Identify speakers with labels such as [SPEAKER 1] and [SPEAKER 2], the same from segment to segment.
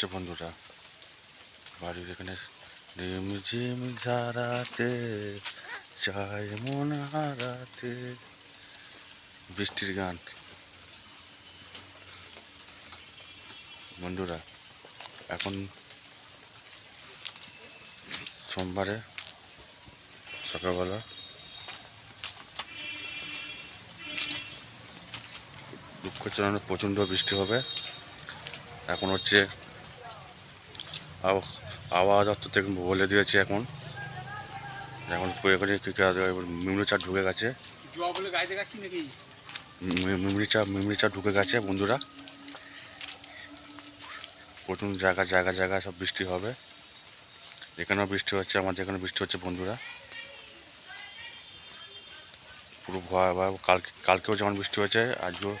[SPEAKER 1] পড়ছে বন্ধুরা। বাড়ির এখানে রিম ঝিম ঝাড়াতে চাই মন হারাতে। বৃষ্টির গান। বন্ধুরা, এখন সোমবারে সকালবেলা দুঃখ চালানো প্রচণ্ড বৃষ্টি হবে। এখন হচ্ছে আবহাওয়া দপ্তর থেকে বলে দিয়েছে এখন। এখন মিমড়ি চা ঢুকে গেছে। মিমড়ি চা মিমড়ি চা ঢুকে গেছে বন্ধুরা। প্রথম জায়গা জায়গা জায়গা সব বৃষ্টি হবে। এখানেও বৃষ্টি হচ্ছে আমাদের এখানে বৃষ্টি হচ্ছে বন্ধুরা। পুরো ভয়াবহ কালকে কালকেও যেমন বৃষ্টি হয়েছে আজকেও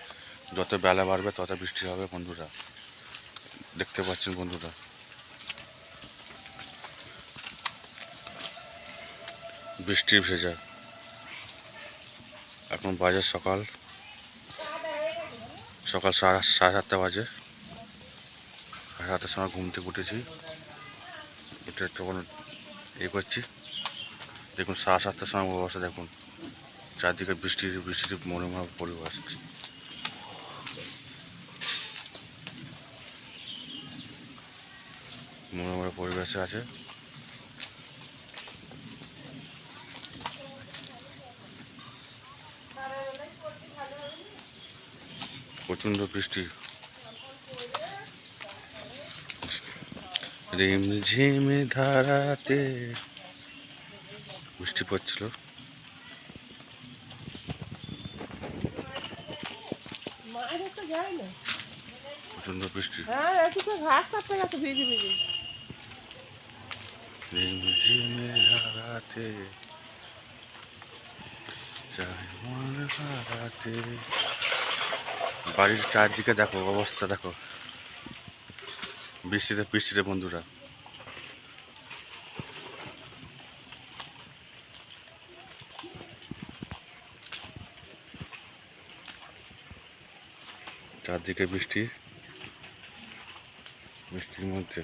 [SPEAKER 1] যত বেলা বাড়বে তত বৃষ্টি হবে বন্ধুরা। দেখতে পাচ্ছেন বন্ধুরা। বৃষ্টি ভেজা। এখন বাজে সকাল। সকাল সাড়ে সাড়ে সাতটা বাজে। সাড়ে সাতটার সময় ঘুম থেকে উঠেছি। উঠে তখন এ করছি। দেখুন, সাড়ে সাতটার সময় অবস্থা দেখুন। চারদিকে বৃষ্টির বৃষ্টির মনোরম পরিবেশ মনোরম পরিবেশে আছে। প্রচণ্ড বৃষ্টি। রিম ঝিম ধারাতে বৃষ্টি পড়ছিল। প্রচণ্ড বৃষ্টি।
[SPEAKER 2] হ্যাঁ একটু তো ঘাস কাটতে গেছে ভিজে ভিজে।
[SPEAKER 1] রিম ঝিম ধারাতে বাড়ির চারদিকে দেখো, অবস্থা দেখো। বৃষ্টিতে বৃষ্টিতে বন্ধুরা। চারদিকে বৃষ্টি। বৃষ্টির মধ্যে।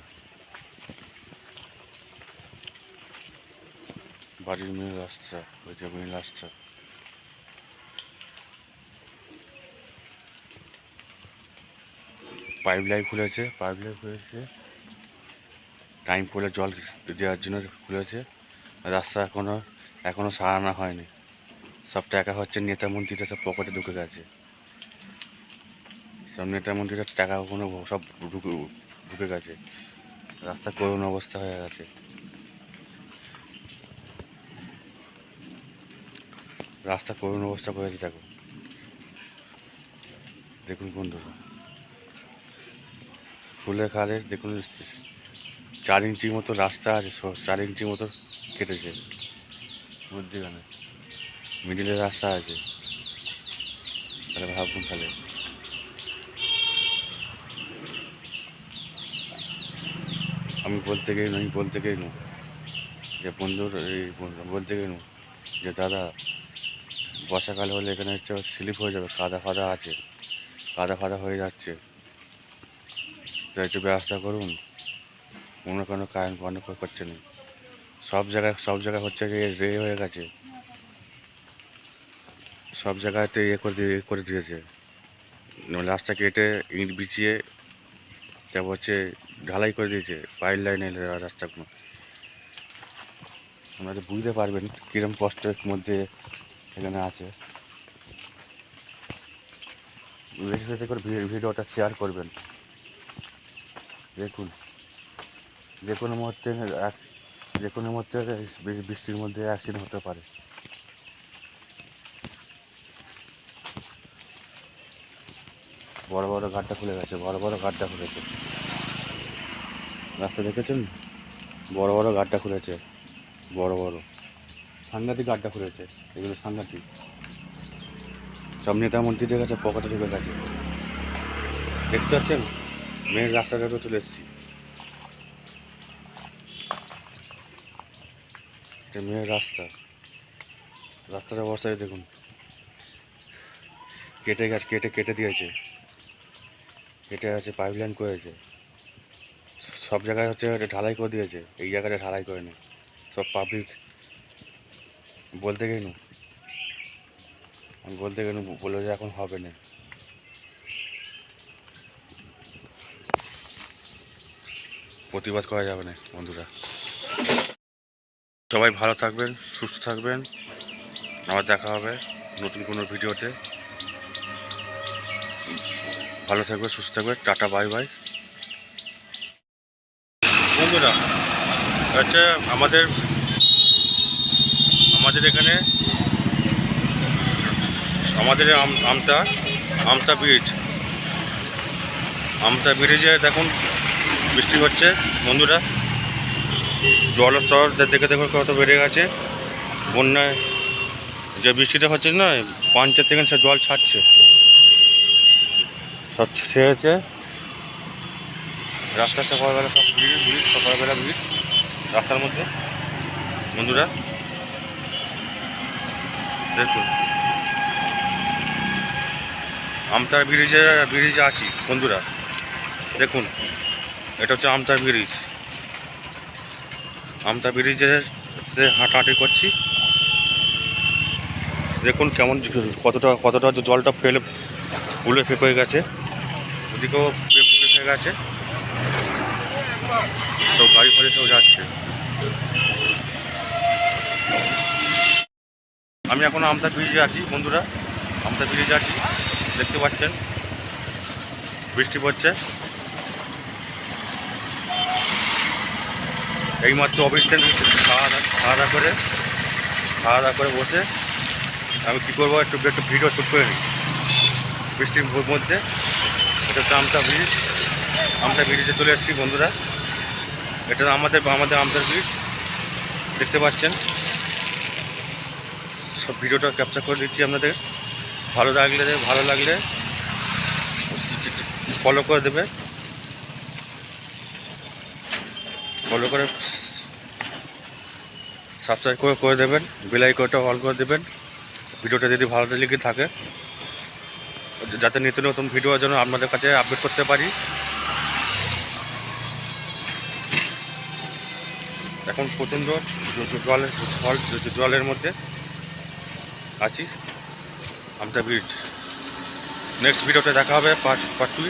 [SPEAKER 1] বাড়ির মেন রাস্তা ওই যে মেন রাস্তা পাইপ লাইন খুলেছে পাইপ লাইন খুলেছে টাইম পড়লে জল দেওয়ার জন্য খুলেছে রাস্তা এখনও এখনও সারানো হয়নি। সব টাকা হচ্ছে, নেতা মন্ত্রীরা সব পকেটে ঢুকে গেছে। সব নেতা মন্ত্রীরা টাকা কোনো সব ঢুকে ঢুকে গেছে। রাস্তা করুণ অবস্থা হয়ে গেছে। রাস্তা করুণ অবস্থা করেছে, দেখো। দেখুন বন্ধুরা। ফুলের খালে দেখুন চার ইঞ্চি মতো রাস্তা আছে চার ইঞ্চি মতো কেটেছে। মধ্যখানে মিডিলে রাস্তা আছে। তাহলে ভাবুন তাহলে। আমি বলতে গেই আমি বলতে গেই নু যে বন্ধুর এই বলতে গেই নু যে দাদা বর্ষাকাল হলে এখানে হচ্ছে স্লিপ হয়ে যাবে কাদা ফাদা আছে। কাদা ফাদা হয়ে যাচ্ছে। একটু ব্যবস্থা করুন। কোনো কোনো কারেন্ট বন্ধ করছে না। সব জায়গায় সব জায়গায় হচ্ছে যে রে হয়ে গেছে। সব জায়গাতে ইয়ে করে দিয়ে, করে দিয়েছে। রাস্তা কেটে ইট বিছিয়ে তারপর হচ্ছে ঢালাই করে দিয়েছে পাইল লাইনের রাস্তাগুলো। আপনারা বুঝতে পারবেন কীরকম কষ্টের মধ্যে এখানে আছে। বেশি বেশি করে ভিডিওটা শেয়ার করবেন। দেখুন, যে কোনো মুহূর্তে যে কোনো মুহূর্তে বৃষ্টির মধ্যে অ্যাক্সিডেন্ট হতে পারে। বড় বড় গাড্ডা খুলে গেছে, বড় বড় গাড্ডা খুলেছে। রাস্তা দেখেছেন? বড় বড় গাড্ডা খুলেছে, বড় বড়। সাংঘাতিক গাড্ডা খুলেছে, এগুলো সাংঘাতিক। সব নেতা মন্ত্রীদের কাছে, পকেটে ঢুকে গেছে। দেখতে পাচ্ছেন? মেয়ের রাস্তাটাতে চলে এসেছি। মেয়ের রাস্তা। রাস্তার অবস্থায় দেখুন। কেটে গাছ, কেটে কেটে দিয়েছে। কেটে গেছে পাইপ লাইন করেছে সব জায়গায় হচ্ছে ঢালাই করে দিয়েছে। এই জায়গাটা ঢালাই করে নি। সব পাবলিক বলতে গেলু বলতে গেলু বলে যে এখন হবে না। প্রতিবাদ করা যাবে না, বন্ধুরা। সবাই ভালো থাকবেন, সুস্থ থাকবেন। আবার দেখা হবে নতুন কোনো ভিডিওতে। ভালো থাকবে সুস্থ থাকবে টাটা, বাই বাই। বন্ধুরা হচ্ছে আমাদের আমাদের এখানে, আমাদের আম- আমতা আমতা ব্রিজ আমতা ব্রিজে দেখুন বৃষ্টি হচ্ছে, বন্ধুরা। জলস্তর দেখে দেখে কত বেড়ে গেছে। বন্যায় যে বৃষ্টিটা হচ্ছে না পঞ্চায়েত থেকে সে জল ছাড়ছে। সব ছেড়েছে। রাস্তা সকালবেলা সব ভিড় ভিড়, সকালবেলা ভিড়, রাস্তার মধ্যে। বন্ধুরা, দেখুন। আমতার ব্রিজে ব্রিজে আছি, বন্ধুরা। দেখুন। এটা হচ্ছে আমতা ব্রিজ। আমতা ব্রিজে হাঁটাহাঁটি করছি, দেখুন কেমন কতটা কতটা জলটা ফেলে, ফুলে ফেপে গেছে, ওদিকেও ফেপে গেছে। সব গাড়ি ফাড়ি সব যাচ্ছে। আমি এখন আমতা ব্রিজে আছি, বন্ধুরা। আমতা ব্রিজে আছি, দেখতে পাচ্ছেন, বৃষ্টি পড়ছে। এইমাত্র অফিস খাওয়া দাওয়া খাওয়া দাওয়া করে, খাওয়া দাওয়া করে বসে আমি কী করব, একটু একটু ভিডিও শ্যুট করে নিই। বৃষ্টির মধ্যে এটা হচ্ছে আমতা ব্রিজ। আমতা ব্রিজে চলে এসেছি বন্ধুরা। এটা আমাদের আমাদের আমতার ব্রিজ। দেখতে পাচ্ছেন? সব ভিডিওটা ক্যাপচার করে দিচ্ছি আপনাদের। ভালো লাগলে ভালো লাগলে ফলো করে দেবে। ফলো করে সাবস্ক্রাইব করে করে দেবেন বেল আইকনটা অল করে দেবেন। ভিডিওটা যদি ভালো লেগে থাকে, যাতে নিত্য নতুন ভিডিও যেন আপনাদের কাছে আপডেট করতে পারি। এখন প্রচণ্ড জলের জল জলের মধ্যে আছি। আমতা ব্রিজ নেক্সট ভিডিওতে দেখা হবে পার্ট পার্ট টু